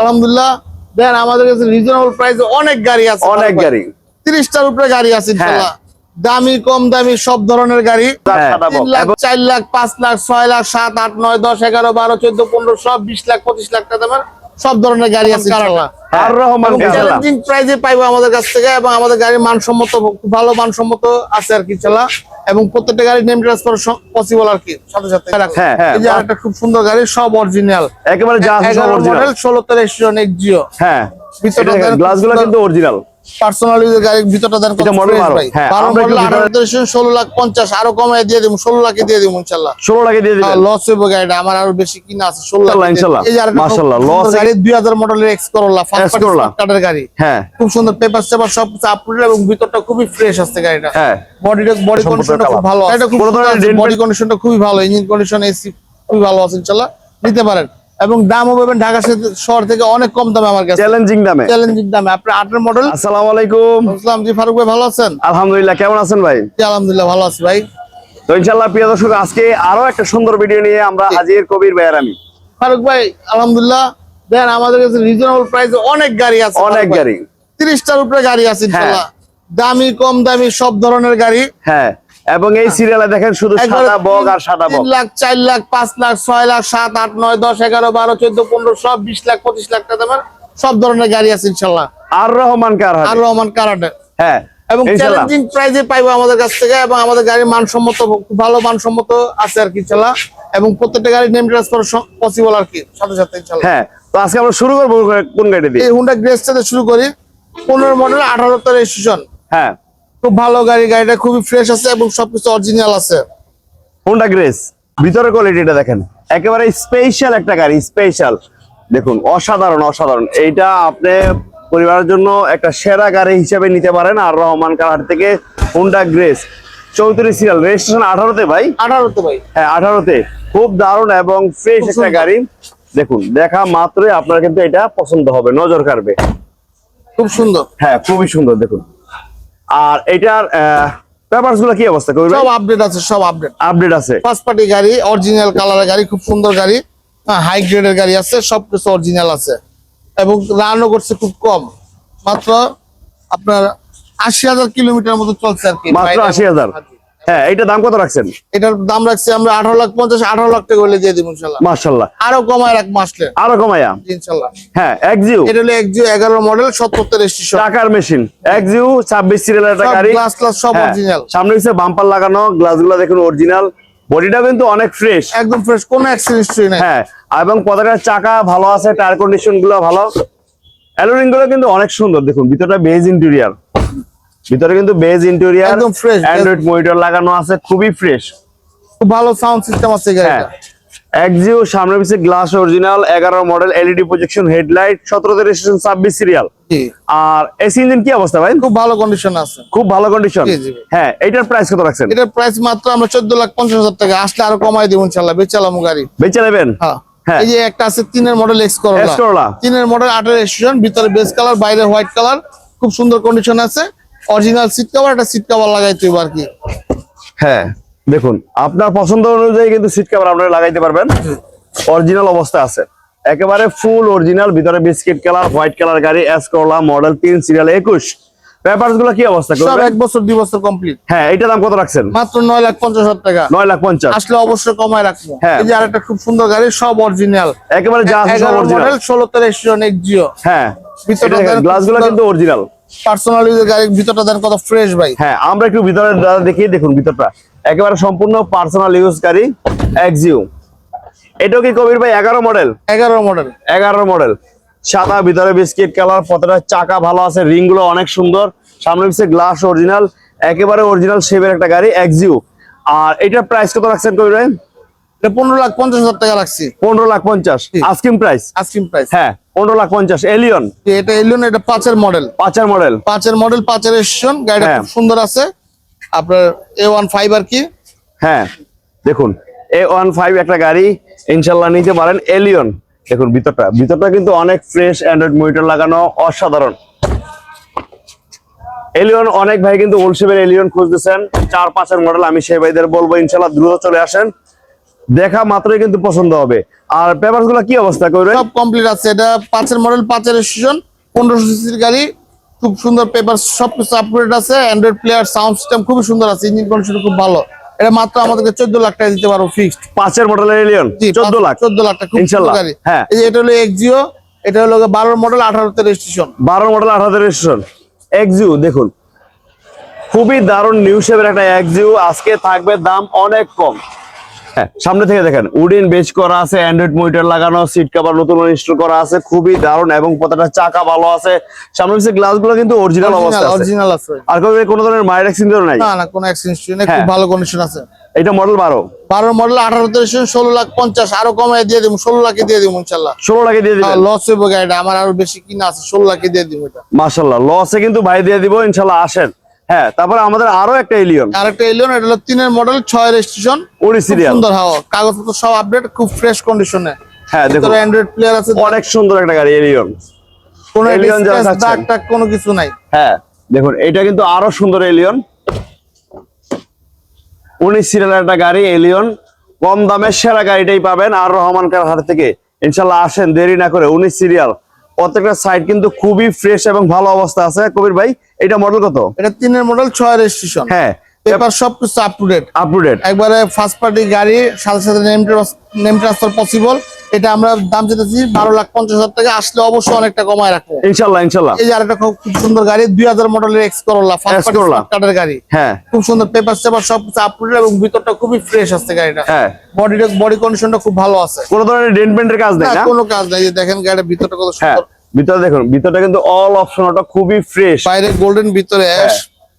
আলহামদুলিল্লাহ দেন আমাদের কাছে রিজনেবল প্রাইসে অনেক গাড়ি আছে অনেক গাড়ি। তিরিশটার উপরে গাড়ি আছে ইনশাল্লাহ। দামি কম দামি সব ধরনের গাড়ি। হ্যাঁ। লাখ চার লাখ পাঁচ লাখ ছয় লাখ সাত আট নয় দশ এগারো বারো চোদ্দ পনেরো সব বিশ লাখ পঁচিশ লাখ টাকা দামের সব ধরনের গাড়ি আছে আর রহমান চ্যালেঞ্জিং প্রাইজে পাইবো আমাদের কাছ থেকে এবং আমাদের গাড়ির মানসম্মত খুব ভালো মানসম্মত আছে আর কি চালা এবং প্রত্যেকটা গাড়ির নেম ট্রান্সফার পসিবল আর কি সাথে সাথে। হ্যাঁ, হ্যাঁ। এই যে একটা খুব সুন্দর গাড়ি সব অরিজিনাল একেবারে যা আছে সব অরিজিনাল মডেল ষোলো তেরো এক এক্সিও হ্যাঁ। ভিতরটা দেন গ্লাসগুলো খুব কিন্তু অরিজিনাল পার্সোনালি গাড়ির ভিতরটা দেন এটা হ্যাঁ, মডেল ষোলো লাখ পঞ্চাশ আরও কমায় দিয়ে দিব ষোলো লাখে দিয়ে দিব ইনশাল্লাহ। ষোলো টাকা দিয়ে দিবেন? লস হইব গাড়িটা আমার আরও বেশি কিনা আছে ষোলো লাখ ইনশাল্লাহ, ইনশাল্লাহ। মাশাআল্লাহ, গাড়ি দুই হাজার মডেলের এক্স করলা। গাড়ি। হ্যাঁ। খুব সুন্দর পেপার সব আপডেট এবং ভিতরটা খুবই ফ্রেশ আছে গাড়িটা। হ্যাঁ। বডিটা বডি কন্ডিশনটা খুব ভালো বডি কন্ডিশনটা খুবই ভালো ইঞ্জিন কন্ডিশন এসি খুবই ভালো আছে ইনশাআল্লাহ নিতে পারেন। এবং দামও পাবেন ঢাকা শহর- থেকে অনেক কম দামে আমার কাছে। চ্যালেঞ্জিং দামে। চ্যালেঞ্জিং দামে। আপনি আটের মডেল আসসালামু আলাইকুম। আসসালাম জি ফারুক ভাই ভালো আছেন? আলহামদুলিল্লাহ কেমন আছেন ভাই? জি আলহামদুলিল্লাহ ভালো আছি ভাই। তো ইনশাল্লাহ প্রিয় দর্শক আজকে আরও একটা সুন্দর ভিডিও নিয়ে আমরা হাজির কবির ভাইয়ের আমি। ফারুক ভাই আলহামদুলিল্লাহ দেন আমাদের কাছে রিজনেবল প্রাইসে অনেক গাড়ি আছে অনেক গাড়ি। তিরিশটার উপরে গাড়ি আছে ইনশাআল্লাহ। দামি কম দামি সব ধরনের গাড়ি। হ্যাঁ। এবং এই সিরিয়ালে দেখেন শুধু সাদা বগ আর সাদা বগ। লাখ চার লাখ পাঁচ লাখ ছয় লাখ সাত আট নয় দশ এগারো বারো চোদ্দ পনেরো সব বিশ লাখ পঁচিশ লাখ টাকা দামের সব ধরনের গাড়ি আছে ইনশাল্লাহ। আর রহমান কার আর রহমান কারাটে হ্যাঁ এবং চ্যালেঞ্জিং প্রাইজে পাইবো আমাদের কাছ থেকে এবং আমাদের গাড়ির মানসম্মত ভালো মানসম্মত আছে আর কি ইনশাল্লাহ। এবং প্রত্যেকটা গাড়ির নেম ট্রান্সফার পসিবল আর কি সাথে সাথে ইনশাল্লাহ। হ্যাঁ তো আজকে আমরা শুরু করব কোন গাড়ি দিয়ে? এই হুন্ডা গ্রেস থেকে শুরু করি। পনেরো মডেল আঠারো তো রেজিস্ট্রেশন হ্যাঁ। খুব ভালো গাড়ি গাড়িটা খুবই ফ্রেশ আছে এবং সবকিছু অরিজিনাল আছে। হোন্ডা গ্রেস ভিতরের কোয়ালিটিটা দেখেন একেবারে স্পেশাল একটা গাড়ি স্পেশাল দেখুন অসাধারণ অসাধারণ। এইটা আপনি পরিবারের জন্য একটা সেরা গাড়ি হিসেবে নিতে পারেন আর রহমান কারহাট থেকে হোন্ডা গ্রেস চৌত্রিশ সিরিয়াল রেজিস্ট্রেশন আঠারোতে ভাই? আঠারোতে ভাই। হ্যাঁ আঠারোতে। খুব দারুণ এবং ফ্রেশ একটা গাড়ি। দেখুন দেখা মাত্রই আপনার কিন্তু এটা পছন্দ হবে নজর কাড়বে। খুব সুন্দর। হ্যাঁ খুবই সুন্দর দেখুন। আর এটার পেপারসগুলো কি অবস্থা কবি সব আপডেট আছে সব আপডেট আপডেট আছে। ফার্স্ট পার্টি গাড়ি অরিজিনাল কালারের গাড়ি খুব সুন্দর গাড়ি। হাই গ্রেডের গাড়ি আছে সবকিছু অরিজিনাল আছে। এবং রানও করছে খুব কম। মাত্র আপনার আশি হাজার কিলোমিটার মতো চলছে আর কি। মাত্র আশি হাজার। হ্যাঁ এইটা দাম কত রাখছেন? এটার দাম রাখছি আমরা আঠারো লাখ পঞ্চাশ আঠারো লাখ টাকা হলে দিয়ে দিব ইনশাল্লাহ। মার্শাল্লাহ আরও কমায় রাখ মাসলে আরও কমায়া? ইনশাল্লাহ। হ্যাঁ একজিও এটা হলো একজিও এগারো মডেল সত্তর রেজিস্ট্রেশন টাকার মেশিন একজিও ছাব্বিশ সিরিয়ালের একটা গাড়ি। গ্লাস ক্লাস সব হ্যাঁ, অরিজিনাল সামনে হচ্ছে বাম্পার লাগানো গ্লাসগুলো দেখুন অরিজিনাল বডিটা কিন্তু অনেক ফ্রেশ একদম ফ্রেশ কোনো অ্যাক্সিডেন্ট নাই। হ্যাঁ এবং পতাকার চাকা ভালো আছে টায়ার কন্ডিশনগুলো ভালো। অ্যালোরিংগুলো কিন্তু অনেক সুন্দর দেখুন ভিতরটা বেজ ইন্টেরিয়ার ভিতরে কিন্তু বেজ ইন্টেরিয়ার একদম fresh, অ্যান্ড্রয়েড মনিটর লাগানো আছে খুবই ফ্রেশ খুব ভালো সাউন্ড সিস্টেম আছে হ্যাঁ গাড়িটা একজিও সামনে পিছে গ্লাস অরিজিনাল এগারো মডেল এলইডি প্রজেকশন হেডলাইট সতেরোতে রেজিস্ট্রেশন ছাব্বিশ সিরিয়াল জি। আর এসি ইঞ্জিন কি অবস্থা ভাই? খুব ভালো কন্ডিশন আছে। খুব ভালো কন্ডিশন। হ্যাঁ এইটার প্রাইস কত রাখছেন? এটার প্রাইস মাত্র আমরা চোদ্দ লাখ পঞ্চাশ হাজার টাকা। আসলে আরও কমাই দিব ইনশাল্লাহ। বেচালাম গাড়ি। বেচে নেবেন? হ্যাঁ। হ্যাঁ। এই যে একটা আছে তিনের model X Corolla X Corolla। তিনের মডেল আটের স্টেশন ভিতরে বেস কালার বাইরে হোয়াইট কালার খুব সুন্দর কন্ডিশন আছে। অরিজিনাল সিট কভার একটা সিট কভার লাগাইতে হবে আর কি। হ্যাঁ দেখুন আপনার পছন্দ অনুযায়ী কিন্তু সিট কভার আপনারা লাগাইতে পারবেন। অরিজিনাল অবস্থা আছে। একেবারে ফুল অরিজিনাল ভিতরে বিস্কিট কালার হোয়াইট কালার গাড়ি এস করলা মডেল তিন সিরিয়াল একুশ। পেপারসগুলো কি অবস্থা সব করবেন? এক বছর দুই বছর কমপ্লিট হ্যাঁ এইটা দাম কত রাখছেন? মাত্র নয় লাখ পঞ্চাশ হাজার টাকা। নয় লাখ পঞ্চাশ। আসলে অবশ্যই কমায় রাখব। হ্যাঁ। এই যে আরেকটা খুব সুন্দর গাড়ি সব অরিজিনাল একেবারে যা আছে সব অরিজিনাল মডেল ষোলো তেরো জিও হ্যাঁ দেখেন গ্লাসগুলো কিন্তু অরিজিনাল পার্সোনাল গাড়ির ভিতরটা দেন কত ফ্রেশ ভাই। হ্যাঁ আমরা একটু ভিতরে দেখিয়ে দেখুন ভিতরটা। একেবারে সম্পূর্ণ পার্সোনাল ইউজ গাড়ি এক্সিউ এটাও কি কবির ভাই এগারো মডেল এগারো মডেল এগারো মডেল সাদা ভিতরে বিস্কিট কালার চাকা ভালো আছে রিংগুলো অনেক সুন্দর। সামনে পিছিয়ে গ্লাস অরিজিনাল একেবারে অরিজিনাল শেপের একটা গাড়ি এক্সিউ আর এটার প্রাইস কত রাখছেন কবির ভাই? পনেরো লাখ পঞ্চাশ হাজার টাকা রাখছি। পনেরো লাখ পঞ্চাশ। প্রাইস আইসক্রিম প্রাইস হ্যাঁ পনেরো লাখ পঞ্চাশ। এলিয়ন এটা এলিয়ন এটা পাঁচের মডেল পাঁচের মডেল পাঁচের মডেল পাঁচের গাড়িটা হ্যাঁ। খুব সুন্দর আছে। আপনার এ ওয়ান ফাইভ আর কি। হ্যাঁ দেখুন এ ওয়ান ফাইভ একটা গাড়ি ইনশাল্লাহ নিতে পারেন এলিয়ন দেখুন ভিতরটা ভিতরটা কিন্তু অনেক ফ্রেশ অ্যান্ড্রয়েড মনিটর লাগানো অসাধারণ। এলিয়ন অনেক ভাই কিন্তু শেপের এলিয়ন খুঁজতেছেন। চার পাঁচের মডেল আমি সেই ভাইদের বলব ইনশাল্লাহ দ্রুত চলে আসেন। দেখা মাত্রই কিন্তু পছন্দ হবে। আর পেপারগুলো কি অবস্থা করবে সব কমপ্লিট আছে। এটা পাঁচের মডেল পাঁচের রেজিস্ট্রেশন পনেরোশো সিসির গাড়ি খুব সুন্দর পেপার সব কিছু আপডেট আছে। অ্যান্ড্রয়েড প্লেয়ার সাউন্ড সিস্টেম খুবই সুন্দর আছে। ইঞ্জিন কন্ডিশন খুব ভালো। এটা মাত্র আমাদেরকে চোদ্দ লাখ টাকা দিতে পারব ফিক্সড পাঁচের মডেলের এলিয়ন চোদ্দ লাখ? চোদ্দ লাখ টাকা খুব ইনশাল্লাহ, হ্যাঁ। এই যে এটা হলো এক্সিও এটা হলো বারোর মডেল আঠারোতে রেজিস্ট্রেশন বারো মডেল আঠারো রেজিস্ট্রেশন এক্সিউ দেখুন। খুবই দারুণ নিউ শেপের একটা এক্সিউ আজকে থাকবে দাম অনেক কম। সামনে থেকে দেখেন উডিন বেচ করা আছে অ্যান্ড্রয়েড মনিটর লাগানো সিট কভার নতুন ইনস্টল করা আছে খুবই দারুণ এবং প্রত্যেকটা চাকা ভালো আছে। সামনে পিছিয়ে গ্লাসগুলো কিন্তু অরিজিনাল অবস্থা আছে। অরিজিনাল আছে। আর কোনো- ধরনের মায়ের অ্যাক্সিডেন্ট নাই? না না কোনো অ্যাক্সিডেন্ট নেই হ্যাঁ। খুব ভালো কন্ডিশন আছে। এটা মডেল বারো। বারো মডেল আঠারোতে রেজিস্ট্রেশন ষোলো লাখ পঞ্চাশ আরও কমায় দিয়ে দিব ষোলো লাখে দিয়ে দিব ইনশাল্লাহ। ষোলো লাখে দিয়ে দিবেন? লস হইব গাড়িটা আমার আরও বেশি কিনা আছে ষোলো লাখে দিয়ে দিব এটা। মাশাল্লাহ লসে কিন্তু ভাই দিয়ে দিব ইনশাল্লাহ আসেন। হ্যাঁ তারপরে আমাদের আরও একটা এলিয়ন আর একটা এলিয়ন এটা হলো তিনের মডেল ছয় রেজিস্ট্রেশন উড়ি সিরিয়াল সুন্দর হাওয়া কাগজপত্র সব আপডেট খুব ফ্রেশ কন্ডিশনে হ্যাঁ দেখুন। অ্যান্ড্রয়েড প্লেয়ার আছে। অনেক সুন্দর একটা গাড়ি এলিয়ন কোনো Alien যারা। দাগ টাগ কোনো কিছু নাই। হ্যাঁ দেখুন এটা কিন্তু আরও সুন্দর এলিয়ন উনিশ সিরিয়ালের একটা গাড়ি এলিয়ন কম দামে সেরা গাড়িটাই পাবেন আর রহমান কার হাট থেকে। ইনশাল্লাহ আসেন দেরি না করে উনিশ সিরিয়াল প্রত্যেকটা সাইড কিন্তু খুবই ফ্রেশ এবং ভালো অবস্থা আছে। কবির ভাই এটা মডেল কত? এটা তিনের মডেল ছয় রেজিস্ট্রেশন। হ্যাঁ পেপার সব কিছু up to date up to date একবারে ফার্স্ট পার্টি গাড়ি সাথে সাথে নেম নেম ট্রান্সফার পসিবল এটা আমরা দাম চেতেছি বারো লাখ পঞ্চাশ হাজার টাকা আসলে অবশ্যই অনেকটা কমায় রাখব। ইনশাল্লাহ ইনশাল্লাহ। এই যে আরেকটা খুব সুন্দর গাড়ি দুই হাজার মডেলের এক্স করোলা ফার্স্ট। কার্ডের গাড়ি। হ্যাঁ। খুব সুন্দর পেপার সেপার সব কিছু আপ টু এবং ভিতরটা খুবই ফ্রেশ আছে গাড়িটা। হ্যাঁ। বডিটা বডি কন্ডিশনটা খুব ভালো আছে। কোনো ধরনের ডেন্ট পেন্টের কাজ নেই না, কোনো কাজ নাই। দেখেন গাড়ির ভিতরটা কত হ্যাঁ সুন্দর। ভিতরে দেখুন ভিতরটা কিন্তু অল অপশন ওটা খুবই ফ্রেশ বাইরে গোল্ডেন ভিতরে অ্যাশ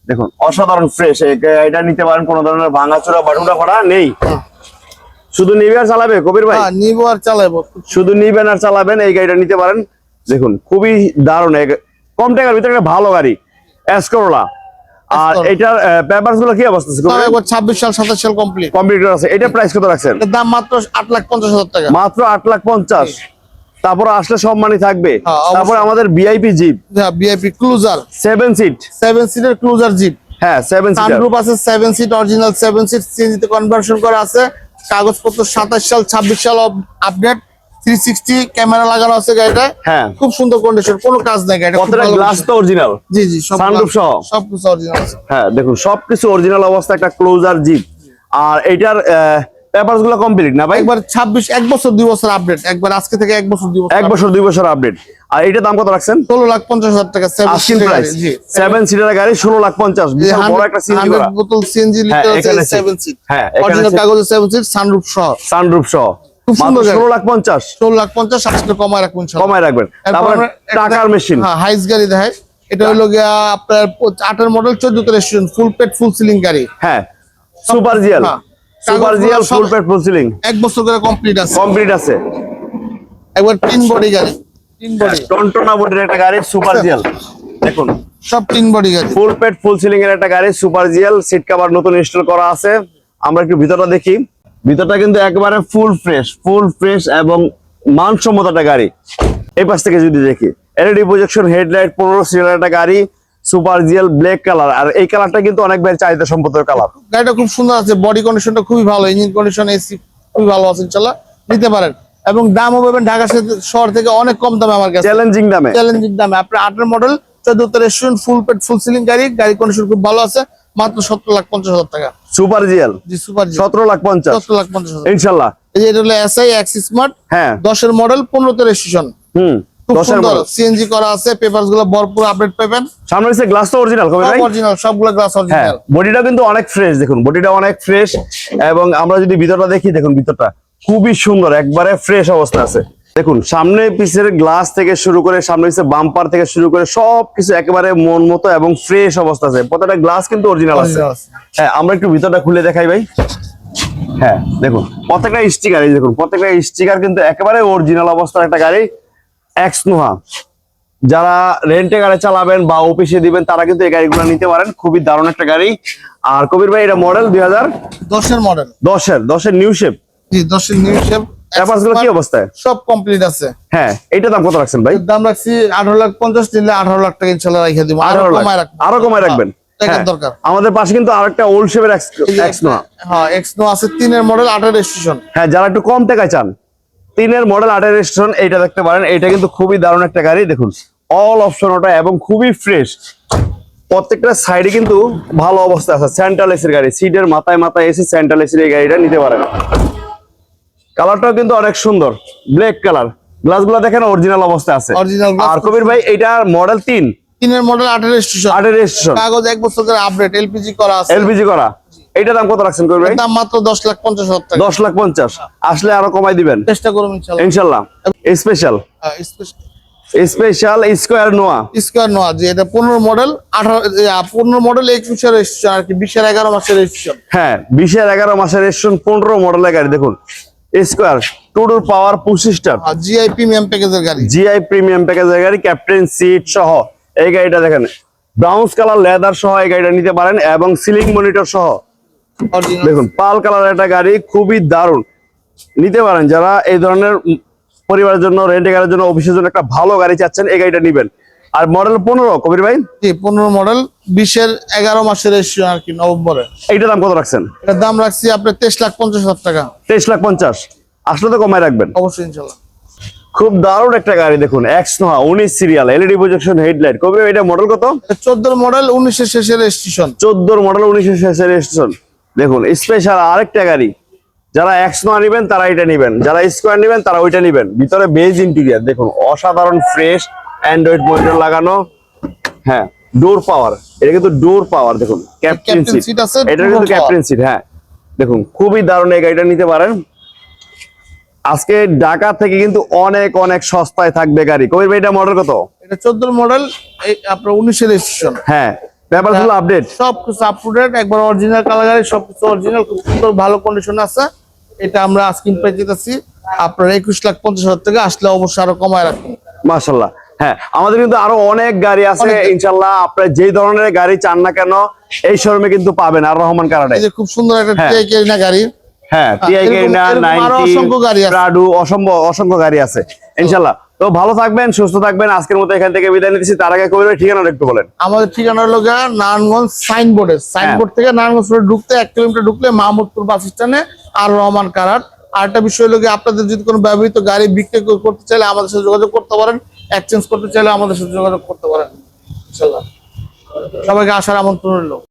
দেখুন অসাধারণ ফ্রেশ এটা নিতে পারেন কোনো ধরনের ভাঙাচোরা বাটুটা করা নেই। শুধু নিবে আর চালাবে কবির ভাই? হ্যাঁ নিবো আর চালাবো। শুধু নিবেন আর চালাবেন এই গাড়িটা নিতে পারেন। দেখুন খুবই দারুণ কম টাকার ভিতরে একটা ভালো গাড়ি এসকরোলা আর। এটার পেপারসগুলো কি অবস্থা একবার ছাব্বিশ সাল সাতাশ সাল কমপ্লিট কম্পিউটার আছে। এটা প্রাইস কত রাখছেন? এর দাম মাত্র আট লাখ পঞ্চাশ হাজার টাকা। মাত্র আট লাখ পঞ্চাশ। তারপর আসলে সম্মানই থাকবে। হ্যাঁ, তারপর আমাদের ভিআইপি জিপ হ্যাঁ VIP closure seven seat seven সিটের ক্লোজার জিপ হ্যাঁ সেভেন সিটার সানরুফ আছে seven seat original seven seat সিএনজিতে কনভার্সন করা আছে। কাগজপত্র সাতাশ সাল ছাব্বিশ সাল আপডেট থ্রি সিক্সটি ক্যামেরা লাগানো আছে গাড়িটায়। হ্যাঁ। খুব সুন্দর কন্ডিশন কোনো কাজ নাই গাড়িটা ভালো গ্লাস তো অরিজিনাল জি জি সব glass- সহ? সব কিছু অরিজিনাল আছে। হ্যাঁ দেখুন সবকিছু অরিজিনাল অবস্থা একটা ক্লোজার জিপ আর এটার পেপারসগুলো কমপ্লিট না ভাই? একবার ছাব্বিশ এক বছর দুই বছর আপডেট একবার আজকে থেকে এক বছর দুই বছর এক বছর দুই বছর আপডেট আর এটার দাম কত রাখছেন? ষোলো লাখ পঞ্চাশ হাজার টাকা আস্কিং প্রাইস সেভেন সিটার গাড়ি ষোলো লাখ পঞ্চাশ। বিশাল বড় একটা সিএনজি করা বোতল সিএনজি হ্যাঁ, লিটার আছে সেভেন সিট হ্যাঁ, অরিজিনাল আছে- কাগজের সিট সানরুফ সহ। সানরুফ সহ। ষোলো লাখ পঞ্চাশ। ষোলো লাখ পঞ্চাশ আসলে কমায় রাখুন ইনশাল্লাহ। কমায় রাখবেন। তারপর টাকার মেশিন হ্যাঁ হাইস গাড়ি দেখায় এটা হলো গিয়া আপনার আটের মডেল চোদ্দ রেস্টুরেন্ট ফুল পেট ফুল সিলিং গাড়ি। হ্যাঁ সুপার হ্যাঁ। সুপার জিএল ফুল পেট ফুল সিলিং। এক বছর করে কমপ্লিট আছে। কমপ্লিট আছে। একবার তিন বডি গাড়ি। তিন বডি। টনটনা বডির একটা গাড়ি সুপার জিএল দেখুন। সব তিন বডি গাড়ি। ফুল পেট ফুল সিলিং এর একটা গাড়ি সুপার জিএল সিট কভার নতুন ইনস্টল করা আছে। আমরা একটু ভিতরটা দেখি। ভিতরটা কিন্তু একেবারে ফুল ফ্রেশ ফুল ফ্রেশ এবং মানসম্মত একটা গাড়ি। এই পাশ থেকে যদি দেখি এলইডি প্রজেকশন হেডলাইট পনেরো সিরিয়াল একটা গাড়ি সুপার জিএল ব্ল্যাক কালার। আর এই কালারটা কিন্তু অনেক ভাই চাহিদা সম্পদ কালার। গাড়িটা খুব সুন্দর আছে বডি কন্ডিশনটা খুবই ভালো ইঞ্জিন কন্ডিশন এসি খুবই ভালো আছে ইনশাল্লাহ নিতে পারেন। এবং দামও পাবেন ঢাকা শহর- থেকে অনেক কম দামে আমার কাছে। চ্যালেঞ্জিং দামে। চ্যালেঞ্জিং দামে। আপনার আটের মডেল চোদ্দ রেস্টুরেন্ট ফুল পেট ফুল সিলিং গাড়ি। গাড়ি কন্ডিশন খুব ভালো আছে মাত্র সত্তর লাখ পঞ্চাশ হাজার টাকা। সুপার জিএল জি সুপার সতেরো লাখ পঞ্চাশ। সত্তর লাখ পঞ্চাশ হাজার। ইনশাল্লাহ এই যে এটা হলো এসআই অ্যাক্সিস স্মার্ট হ্যাঁ। দশের মডেল পনেরোতে রেজিস্ট্রেশন। হুম। খুব দশের সুন্দর। সিএনজি করা আছে গুলো ভরপুর আপডেট পাবেন। সামনে হচ্ছে গ্লাস তো অরিজিনাল কবে ভাই? অরিজিনাল সবগুলো গ্লাস হ্যাঁ অরিজিনাল বডিটা কিন্তু অনেক ফ্রেশ দেখুন বডিটা অনেক ফ্রেশ এবং আমরা যদি ভিতরটা দেখি দেখুন ভিতরটা খুবই সুন্দর একবারে ফ্রেশ অবস্থা আছে। দেখুন সামনে পিছের গ্লাস থেকে শুরু করে সামনে পিছের বাম্পার থেকে শুরু করে সবকিছু একেবারে মন মতো এবং ফ্রেশ অবস্থা আছে। প্রত্যেকটা গ্লাস কিন্তু অরিজিনাল আছে। হ্যাঁ আমরা একটু ভিতরটা খুলে দেখাই ভাই। হ্যাঁ দেখুন প্রত্যেকটা স্টিকার এই দেখুন প্রত্যেকটা স্টিকার কিন্তু একেবারে অরিজিনাল অবস্থার একটা গাড়ি। এক্স নোহা যারা রেন্টে গাড়ি চালাবেন বা অফিসে দিবেন তারা কিন্তু এই গাড়িগুলো নিতে পারেন। খুবই দারুণ একটা গাড়ি। আর কবির ভাই এটা মডেল দুই হাজার? দশের মডেল দশের দশের নিউ শেপ দশের নিউ শেপ কি অবস্থায়? সব কমপ্লিট আছে। হ্যাঁ এইটা দাম কত রাখছেন ভাই? দাম রাখছি আঠারো লাখ লাখ টাকা ইনশাল্লাহ রেখে দিব। আরও কমায় রাখব। আরও কমায় রাখবেন? হ্যাঁ, দরকার। আমাদের পাশে কিন্তু আরেকটা ওল্ড শেপের এক্স হ্যাঁ এক্সনো আছে মডেল রেজিস্ট্রেশন। হ্যাঁ যারা একটু কম টাকায় চান তিনের মডেল আটের রেজিস্ট্রেশন এইটা দেখতে পারেন। এটা কিন্তু খুবই দারুণ একটা গাড়ি। দেখুন অল অপশন ওটা এবং খুবই ফ্রেশ প্রত্যেকটা সাইডে কিন্তু ভালো অবস্থা আছে। সেন্ট্রাল এসির গাড়ি সিটের মাথায় মাথায় এসি সেন্ট্রাল এসির এই গাড়িটা নিতে পারেন। কালারটাও কিন্তু অনেক সুন্দর। ব্ল্যাক কালার গ্লাসগুলো দেখেন অরিজিনাল অবস্থায় আছে। আর কবির ভাই এটার মডেল তিন। তিনের মডেল আঠারো রেজিস্ট্রেশন আটের রেজিস্ট্রেশন কাগজ এক বছর করে আপডেট এলপিজি করা আছে। এলপিজি করা। এইটার দাম কত রাখছেন কবির ভাই? দাম মাত্র দশ লাখ পঞ্চাশ হাজার টাকা। দশ লাখ পঞ্চাশ। আসলে আরও কমাই দিবেন? চেষ্টা করুন ইনশাল্লাহ। ইনশাল্লাহ। Special special square Noah square Noah যে এটা পনেরো মডেল আঠারো পনেরো মডেল একুশের রেজিস্ট্রেশন আর কি বিশের এগারো মাসের রেজিস্ট্রেশন হ্যাঁ বিশের এগারো মাসের রেশন পনেরো মডেলের গাড়ি দেখুন। স্কোয়ার টুডুর পাওয়ার পঁচিশটার আর জিআই প্রিমিয়াম প্যাকেজের গাড়ি। জিআই প্রিমিয়াম প্যাকেজের গাড়ি ক্যাপ্টেন সিট সহ। এই গাড়িটা দেখেন ব্রাউন্স কালার লেদার সহ এই গাড়িটা নিতে পারেন এবং সিলিং মনিটর সহ। দেখুন পাল কালার একটা গাড়ি খুবই দারুণ। নিতে পারেন যারা এই ধরনের পরিবারের জন্য রেন্টে গাড়ির জন্য অফিসের জন্য একটা ভালো গাড়ি চাচ্ছেন এই গাড়িটা নিবেন। আর মডেল পনেরো কবির ভাই? জি পনেরো মডেল বিশের এগারো মাসের আর কি নভেম্বরে। এইটার দাম কত রাখছেন? এটার দাম রাখছি আপনার তেইশ লাখ পঞ্চাশ হাজার টাকা। তেইশ লাখ পঞ্চাশ। আসলে তো কমায় রাখবেন। অবশ্যই ইনশাল্লাহ। খুব দারুণ একটা গাড়ি দেখুন এক্স নোহা উনিশ সিরিয়াল এলইডি প্রজেকশন হেডলাইট কবে এটা মডেল কত? চোদ্দ মডেল উনিশের শেষের রেজিস্ট্রেশন চোদ্দোর মডেল উনিশশো শেষের রেজিস্ট্রেশন দেখুন স্পেশাল আরেকটা গাড়ি। যারা এক্স নোয়া নিবেন তারা এটা নিবেন। যারা স্কোয়ার নিবেন তারা ওইটা নিবেন। ভিতরে বেজ ইন্টেরিয়ার দেখুন অসাধারণ ফ্রেশ অ্যান্ড্রয়েড মনিটর লাগানো। হ্যাঁ ডোর পাওয়ার এটা কিন্তু ডোর পাওয়ার দেখুন ক্যাপ্টেন সিট আছে, এটা কিন্তু। ক্যাপ্টেন সিট হ্যাঁ। দেখুন খুবই দারুণ এই গাড়িটা নিতে পারেন। আজকে ঢাকা থেকে কিন্তু অনেক অনেক সস্তায় থাকবে গাড়ি। কবির ভাই এটা মডেল কত? এটা চোদ্দ মডেল আপনার উনিশের রেজিস্ট্রেশন হ্যাঁ ব্যাপার হলো আপডেট সব কিছু আপ টু ডেট একবার অরিজিনাল কালার অরিজিনাল খুব সুন্দর ভালো কন্ডিশন আছে। এটা আমরা আপনার একুশ লাখ পঞ্চাশ হাজার টাকা আসলে অবশ্যই আরও কমায় মাশাল্লাহ। হ্যাঁ আমাদের কিন্তু আরও অনেক গাড়ি আছে। ইনশাল্লাহ আপনার যেই ধরনের গাড়ি চান না কেন এই শোরুমে কিন্তু পাবেন আর রহমান কারাডে। এই যে খুব সুন্দর একটা হ্যাঁ। টিআই কেরিনা গাড়ি। হ্যাঁ টিআই এরকম- গেইনা এরকম আরও অসংখ্য গাড়ি আছে। প্রাডু অসংখ্য অসংখ্য গাড়ি আছে। ইনশাল্লাহ। তো ভালো থাকবেন সুস্থ থাকবেন। আজকের মতো এখান থেকে বিদায় নিতেছি। তার আগে কবির ভাই ঠিকানাটা একটু বলেন। আমাদের ঠিকানা হলো নারায়ণগঞ্জ সাইনবোর্ডে। সাইনবোর্ড থেকে নারায়ণগঞ্জ রোড ঢুকতে এক কিলোমিটার ঢুকলে মাহমুদপুর বাস স্ট্যান্ডে আর রহমান কারাট। আর একটা বিষয় হলো আপনাদের যদি কোনো ব্যবহৃত গাড়ি বিক্রি করতে চাইলে আমাদের সাথে যোগাযোগ করতে পারেন। এক্সচেঞ্জ করতে চাইলে আমাদের সাথে যোগাযোগ করতে পারেন। ইনশাল্লাহ সবাইকে আসার আমন্ত্রণ রইল।